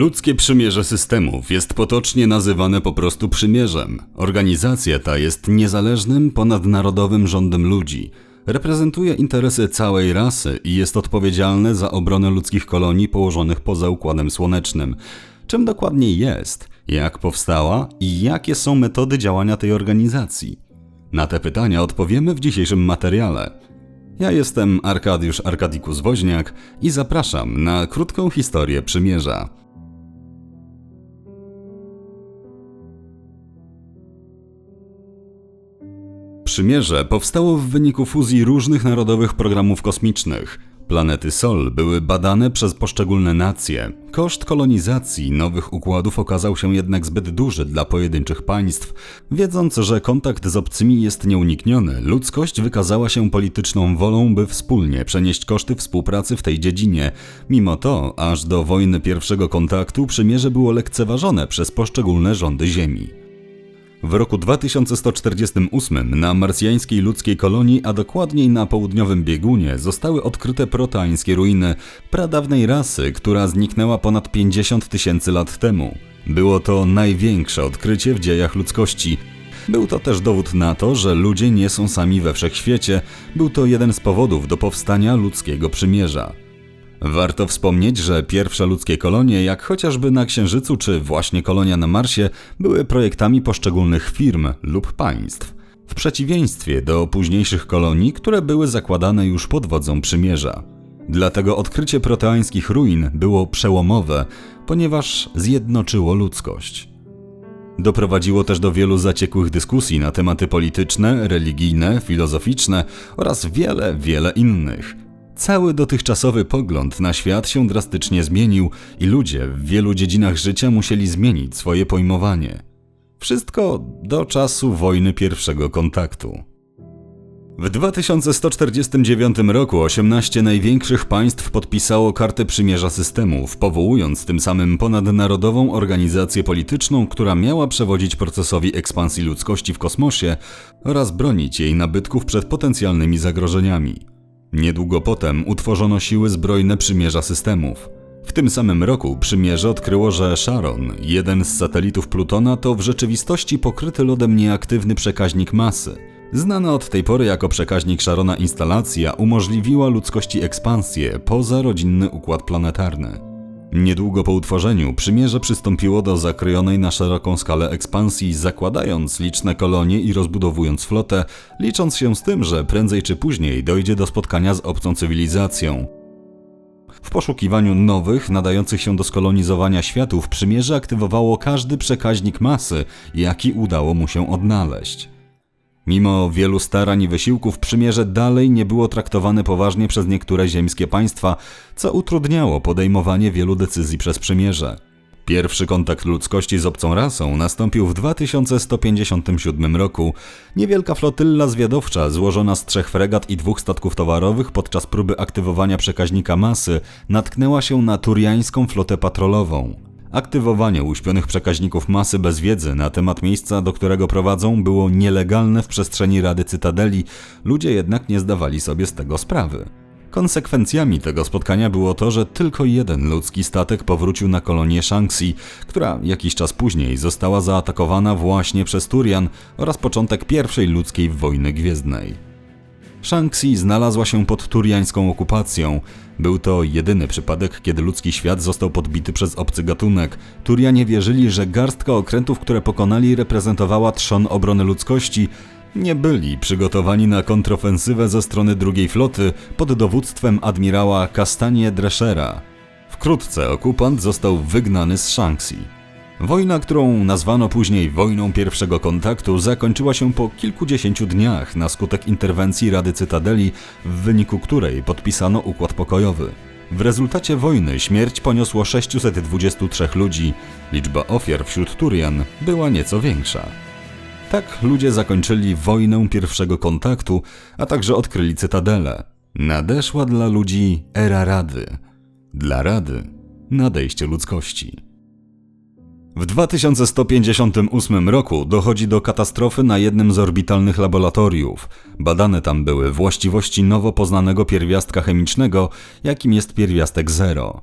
Ludzkie przymierze systemów jest potocznie nazywane po prostu przymierzem. Organizacja ta jest niezależnym, ponadnarodowym rządem ludzi. Reprezentuje interesy całej rasy i jest odpowiedzialne za obronę ludzkich kolonii położonych poza Układem Słonecznym. Czym dokładnie jest, jak powstała i jakie są metody działania tej organizacji? Na te pytania odpowiemy w dzisiejszym materiale. Ja jestem Arkadiusz Arkadikus Woźniak i zapraszam na krótką historię przymierza. Przymierze powstało w wyniku fuzji różnych narodowych programów kosmicznych. Planety Sol były badane przez poszczególne nacje. Koszt kolonizacji nowych układów okazał się jednak zbyt duży dla pojedynczych państw. Wiedząc, że kontakt z obcymi jest nieunikniony, ludzkość wykazała się polityczną wolą, by wspólnie przenieść koszty współpracy w tej dziedzinie. Mimo to, aż do wojny pierwszego kontaktu przymierze było lekceważone przez poszczególne rządy Ziemi. W roku 2148 na marsjańskiej ludzkiej kolonii, a dokładniej na południowym biegunie, zostały odkryte proteańskie ruiny pradawnej rasy, która zniknęła ponad 50 tysięcy lat temu. Było to największe odkrycie w dziejach ludzkości. Był to też dowód na to, że ludzie nie są sami we wszechświecie. Był to jeden z powodów do powstania ludzkiego przymierza. Warto wspomnieć, że pierwsze ludzkie kolonie, jak chociażby na Księżycu czy właśnie kolonia na Marsie, były projektami poszczególnych firm lub państw. W przeciwieństwie do późniejszych kolonii, które były zakładane już pod wodzą przymierza. Dlatego odkrycie proteańskich ruin było przełomowe, ponieważ zjednoczyło ludzkość. Doprowadziło też do wielu zaciekłych dyskusji na tematy polityczne, religijne, filozoficzne oraz wiele, wiele innych. Cały dotychczasowy pogląd na świat się drastycznie zmienił i ludzie w wielu dziedzinach życia musieli zmienić swoje pojmowanie. Wszystko do czasu wojny pierwszego kontaktu. W 2149 roku 18 największych państw podpisało kartę przymierza systemów, powołując tym samym ponadnarodową organizację polityczną, która miała przewodzić procesowi ekspansji ludzkości w kosmosie oraz bronić jej nabytków przed potencjalnymi zagrożeniami. Niedługo potem utworzono siły zbrojne przymierza systemów. W tym samym roku przymierze odkryło, że Sharon, jeden z satelitów Plutona, to w rzeczywistości pokryty lodem nieaktywny przekaźnik masy. Znana od tej pory jako przekaźnik Sharona instalacja umożliwiła ludzkości ekspansję poza rodzinny układ planetarny. Niedługo po utworzeniu przymierze przystąpiło do zakrojonej na szeroką skalę ekspansji, zakładając liczne kolonie i rozbudowując flotę, licząc się z tym, że prędzej czy później dojdzie do spotkania z obcą cywilizacją. W poszukiwaniu nowych, nadających się do skolonizowania światów, przymierze aktywowało każdy przekaźnik masy, jaki udało mu się odnaleźć. Mimo wielu starań i wysiłków przymierze dalej nie było traktowane poważnie przez niektóre ziemskie państwa, co utrudniało podejmowanie wielu decyzji przez przymierze. Pierwszy kontakt ludzkości z obcą rasą nastąpił w 2157 roku. Niewielka flotylla zwiadowcza złożona z trzech fregat i dwóch statków towarowych podczas próby aktywowania przekaźnika masy natknęła się na turiańską flotę patrolową. Aktywowanie uśpionych przekaźników masy bez wiedzy na temat miejsca, do którego prowadzą, było nielegalne w przestrzeni Rady Cytadeli, ludzie jednak nie zdawali sobie z tego sprawy. Konsekwencjami tego spotkania było to, że tylko jeden ludzki statek powrócił na kolonię Shanxi, która jakiś czas później została zaatakowana właśnie przez Turian oraz początek pierwszej ludzkiej wojny gwiezdnej. Shanxi znalazła się pod turiańską okupacją. Był to jedyny przypadek, kiedy ludzki świat został podbity przez obcy gatunek. Turianie wierzyli, że garstka okrętów, które pokonali, reprezentowała trzon obrony ludzkości. Nie byli przygotowani na kontrofensywę ze strony drugiej floty pod dowództwem admirała Castanie Dreschera. Wkrótce okupant został wygnany z Shanxi. Wojna, którą nazwano później wojną pierwszego kontaktu, zakończyła się po kilkudziesięciu dniach na skutek interwencji Rady Cytadeli, w wyniku której podpisano układ pokojowy. W rezultacie wojny śmierć poniosło 623 ludzi. Liczba ofiar wśród Turian była nieco większa. Tak ludzie zakończyli wojnę pierwszego kontaktu, a także odkryli cytadelę. Nadeszła dla ludzi era Rady. Dla Rady nadejście ludzkości. W 2158 roku dochodzi do katastrofy na jednym z orbitalnych laboratoriów. Badane tam były właściwości nowo poznanego pierwiastka chemicznego, jakim jest pierwiastek zero.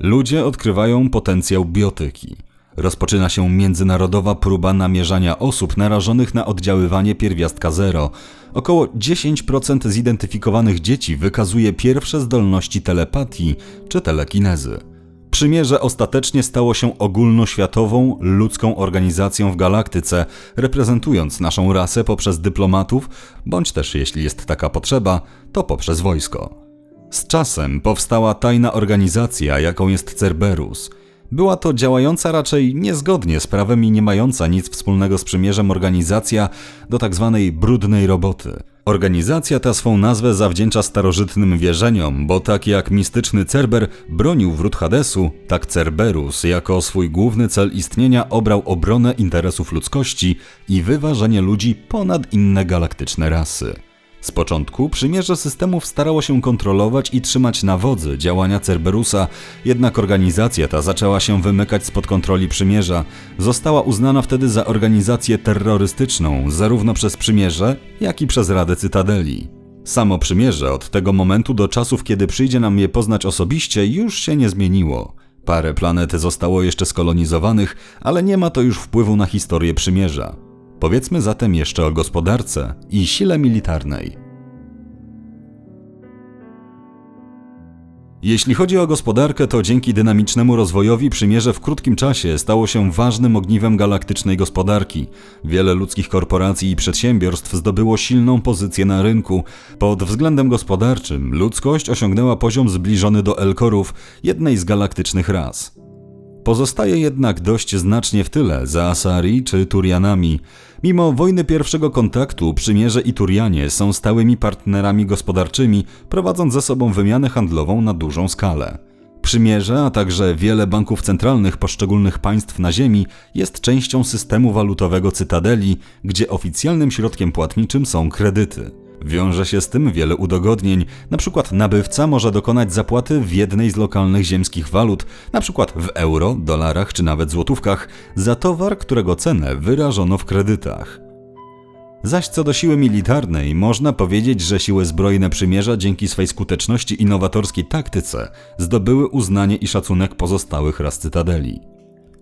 Ludzie odkrywają potencjał biotyki. Rozpoczyna się międzynarodowa próba namierzania osób narażonych na oddziaływanie pierwiastka zero. Około 10% zidentyfikowanych dzieci wykazuje pierwsze zdolności telepatii czy telekinezy. Przymierze ostatecznie stało się ogólnoświatową, ludzką organizacją w galaktyce, reprezentując naszą rasę poprzez dyplomatów, bądź też, jeśli jest taka potrzeba, to poprzez wojsko. Z czasem powstała tajna organizacja, jaką jest Cerberus. Była to działająca raczej niezgodnie z prawem i nie mająca nic wspólnego z przymierzem organizacja do tzw. Tak brudnej roboty. Organizacja ta swą nazwę zawdzięcza starożytnym wierzeniom, bo tak jak mistyczny Cerber bronił wrót Hadesu, tak Cerberus jako swój główny cel istnienia obrał obronę interesów ludzkości i wyważenie ludzi ponad inne galaktyczne rasy. Z początku przymierze systemów starało się kontrolować i trzymać na wodzy działania Cerberusa, jednak organizacja ta zaczęła się wymykać spod kontroli przymierza. Została uznana wtedy za organizację terrorystyczną, zarówno przez przymierze, jak i przez Radę Cytadeli. Samo przymierze od tego momentu do czasów, kiedy przyjdzie nam je poznać osobiście, już się nie zmieniło. Parę planet zostało jeszcze skolonizowanych, ale nie ma to już wpływu na historię przymierza. Powiedzmy zatem jeszcze o gospodarce i sile militarnej. Jeśli chodzi o gospodarkę, to dzięki dynamicznemu rozwojowi przymierze w krótkim czasie stało się ważnym ogniwem galaktycznej gospodarki. Wiele ludzkich korporacji i przedsiębiorstw zdobyło silną pozycję na rynku. Pod względem gospodarczym ludzkość osiągnęła poziom zbliżony do Elkorów, jednej z galaktycznych ras. Pozostaje jednak dość znacznie w tyle za Asari czy Turianami. Mimo wojny pierwszego kontaktu, Przymierze i Turianie są stałymi partnerami gospodarczymi, prowadząc ze sobą wymianę handlową na dużą skalę. Przymierze, a także wiele banków centralnych poszczególnych państw na Ziemi jest częścią systemu walutowego Cytadeli, gdzie oficjalnym środkiem płatniczym są kredyty. Wiąże się z tym wiele udogodnień. Przykład nabywca może dokonać zapłaty w jednej z lokalnych ziemskich walut, przykład w euro, dolarach czy nawet złotówkach, za towar, którego cenę wyrażono w kredytach. Zaś co do siły militarnej, można powiedzieć, że siły zbrojne przymierza dzięki swej skuteczności i nowatorskiej taktyce zdobyły uznanie i szacunek pozostałych ras cytadeli.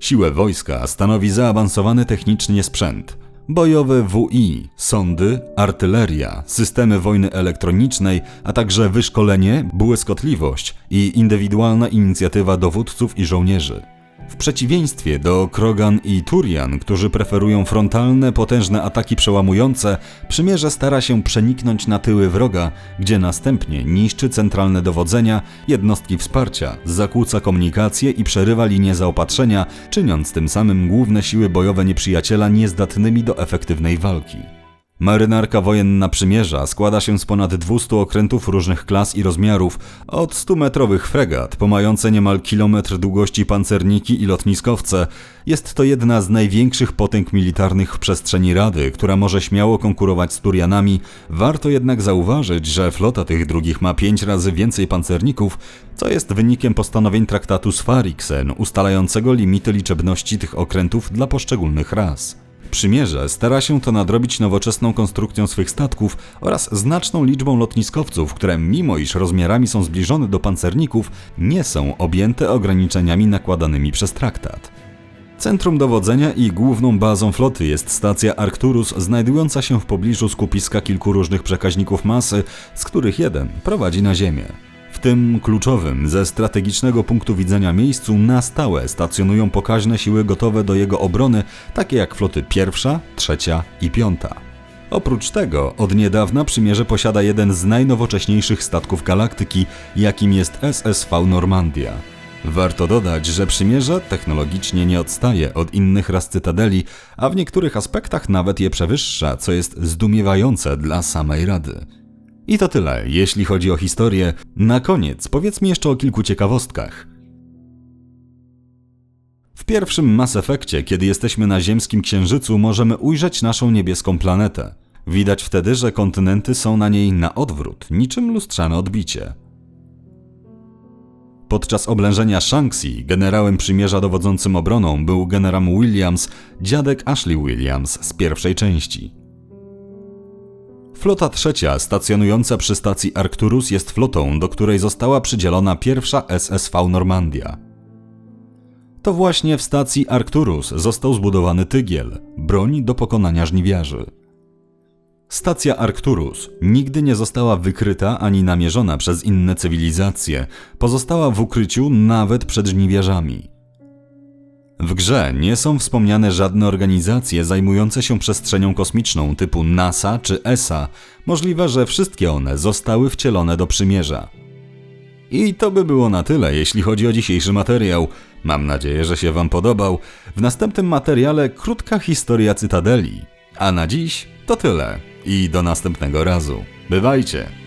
Siłę wojska stanowi zaawansowany technicznie sprzęt, bojowe WI, sądy, artyleria, systemy wojny elektronicznej, a także wyszkolenie, błyskotliwość i indywidualna inicjatywa dowódców i żołnierzy. W przeciwieństwie do Krogan i Turian, którzy preferują frontalne, potężne ataki przełamujące, przymierze stara się przeniknąć na tyły wroga, gdzie następnie niszczy centralne dowodzenia, jednostki wsparcia, zakłóca komunikację i przerywa linie zaopatrzenia, czyniąc tym samym główne siły bojowe nieprzyjaciela niezdatnymi do efektywnej walki. Marynarka wojenna przymierza składa się z ponad 200 okrętów różnych klas i rozmiarów, od 100-metrowych fregat, po mające niemal kilometr długości pancerniki i lotniskowce. Jest to jedna z największych potęg militarnych w przestrzeni Rady, która może śmiało konkurować z Turianami. Warto jednak zauważyć, że flota tych drugich ma 5 razy więcej pancerników, co jest wynikiem postanowień traktatu z Fariksen, ustalającego limity liczebności tych okrętów dla poszczególnych ras. Przymierze stara się to nadrobić nowoczesną konstrukcją swych statków oraz znaczną liczbą lotniskowców, które mimo iż rozmiarami są zbliżone do pancerników, nie są objęte ograniczeniami nakładanymi przez traktat. Centrum dowodzenia i główną bazą floty jest stacja Arcturus, znajdująca się w pobliżu skupiska kilku różnych przekaźników masy, z których jeden prowadzi na Ziemię tym kluczowym ze strategicznego punktu widzenia miejscu na stałe stacjonują pokaźne siły gotowe do jego obrony, takie jak floty pierwsza, trzecia i piąta. Oprócz tego, od niedawna przymierze posiada jeden z najnowocześniejszych statków galaktyki, jakim jest SSV Normandia. Warto dodać, że przymierze technologicznie nie odstaje od innych ras cytadeli, a w niektórych aspektach nawet je przewyższa, co jest zdumiewające dla samej Rady. I to tyle, jeśli chodzi o historię. Na koniec powiedzmy jeszcze o kilku ciekawostkach. W pierwszym Mass Effectie, kiedy jesteśmy na ziemskim księżycu, możemy ujrzeć naszą niebieską planetę. Widać wtedy, że kontynenty są na niej na odwrót, niczym lustrzane odbicie. Podczas oblężenia Shanxi generałem przymierza dowodzącym obroną był generał Williams, dziadek Ashley Williams z pierwszej części. Flota trzecia, stacjonująca przy stacji Arcturus, jest flotą, do której została przydzielona pierwsza SSV Normandia. To właśnie w stacji Arcturus został zbudowany tygiel, broń do pokonania żniwiarzy. Stacja Arcturus nigdy nie została wykryta ani namierzona przez inne cywilizacje, pozostała w ukryciu nawet przed żniwiarzami. W grze nie są wspomniane żadne organizacje zajmujące się przestrzenią kosmiczną typu NASA czy ESA. Możliwe, że wszystkie one zostały wcielone do przymierza. I to by było na tyle, jeśli chodzi o dzisiejszy materiał. Mam nadzieję, że się Wam podobał. W następnym materiale krótka historia Cytadeli. A na dziś to tyle. I do następnego razu. Bywajcie!